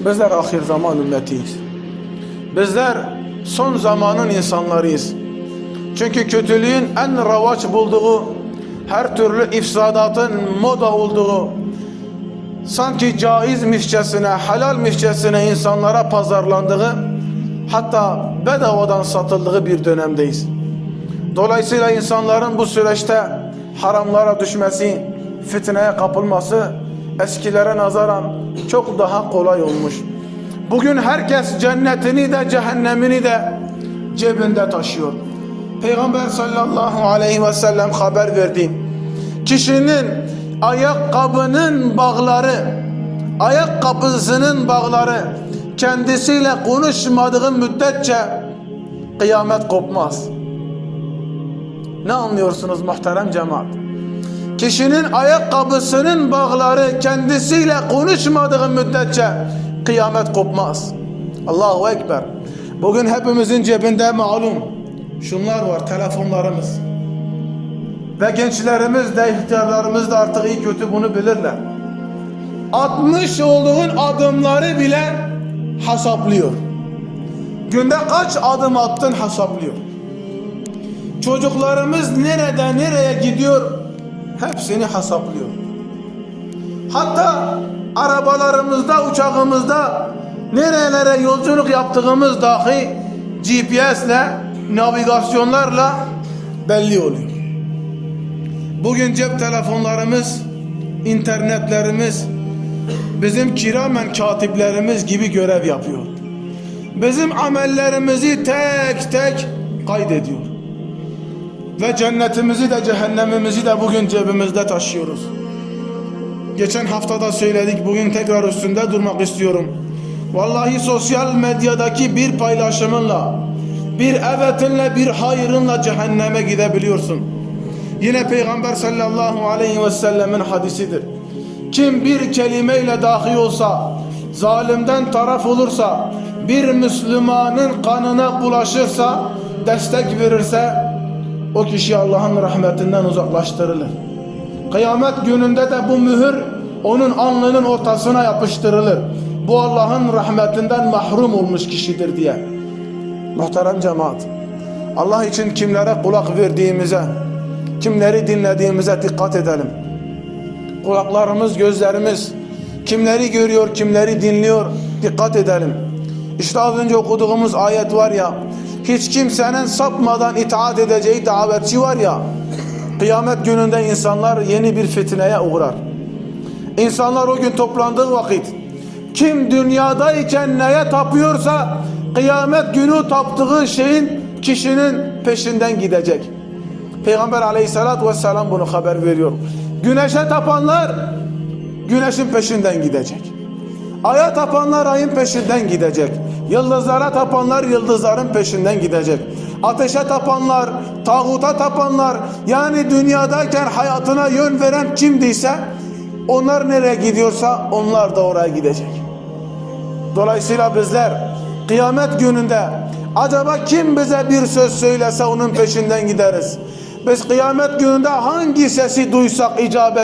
Bizler ahir zaman ümmetiyiz. Bizler son zamanın insanlarıyız. Çünkü kötülüğün en ravaç bulduğu, her türlü ifsadatın moda olduğu, sanki caizmişçesine, helalmişçesine insanlara pazarlandığı, hatta bedavadan satıldığı bir dönemdeyiz. Dolayısıyla insanların bu süreçte haramlara düşmesi, fitneye kapılması eskilere nazaran çok daha kolay olmuş. Bugün herkes cennetini de cehennemini de cebinde taşıyor. Peygamber sallallahu aleyhi ve sellem haber verdi. Kişinin ayakkabının bağları, ayakkabısının bağları kendisiyle konuşmadığı müddetçe kıyamet kopmaz. Ne anlıyorsunuz muhterem cemaat? Kişinin ayakkabısının bağları kendisiyle konuşmadığı müddetçe kıyamet kopmaz. Allahu Ekber. Bugün hepimizin cebinde malum şunlar var telefonlarımız. Ve gençlerimiz de ihtiyarlarımız da artık iyi kötü bunu bilirler. Atmış olduğun adımları bile hesaplıyor. Günde kaç adım attın hesaplıyor. Çocuklarımız nerede nereye gidiyor hepsini hesaplıyor. Hatta arabalarımızda, uçağımızda nerelere yolculuk yaptığımız dahi GPS ile, navigasyonlarla belli oluyor. Bugün cep telefonlarımız, internetlerimiz bizim kiramen katiplerimiz gibi görev yapıyor. Bizim amellerimizi tek tek kaydediyor. Ve cennetimizi de cehennemimizi de bugün cebimizde taşıyoruz. Geçen haftada söyledik bugün tekrar üstünde durmak istiyorum. Vallahi sosyal medyadaki bir paylaşımınla, bir evetinle, bir hayırınla cehenneme gidebiliyorsun. Yine Peygamber sallallahu aleyhi ve sellemin hadisidir. Kim bir kelimeyle dahi olsa, zalimden taraf olursa, bir Müslümanın kanına bulaşırsa, destek verirse, o kişi Allah'ın rahmetinden uzaklaştırılır. Kıyamet gününde de bu mühür onun alnının ortasına yapıştırılır. Bu Allah'ın rahmetinden mahrum olmuş kişidir diye. Muhterem cemaat, Allah için kimlere kulak verdiğimize, kimleri dinlediğimize dikkat edelim. Kulaklarımız, gözlerimiz kimleri görüyor, kimleri dinliyor dikkat edelim. İşte az önce okuduğumuz ayet var ya, hiç kimsenin sapmadan itaat edeceği davetçi var ya, kıyamet gününde insanlar yeni bir fitneye uğrar. İnsanlar o gün toplandığı vakit, kim dünyadayken neye tapıyorsa, kıyamet günü taptığı şeyin kişinin peşinden gidecek. Peygamber aleyhissalatü vesselam bunu haber veriyor. Güneşe tapanlar güneşin peşinden gidecek. Aya tapanlar ayın peşinden gidecek. Yıldızlara tapanlar yıldızların peşinden gidecek. Ateşe tapanlar, tağuta tapanlar yani dünyadayken hayatına yön veren kimdiyse onlar nereye gidiyorsa onlar da oraya gidecek. Dolayısıyla bizler kıyamet gününde acaba kim bize bir söz söylese onun peşinden gideriz. Biz kıyamet gününde hangi sesi duysak icabet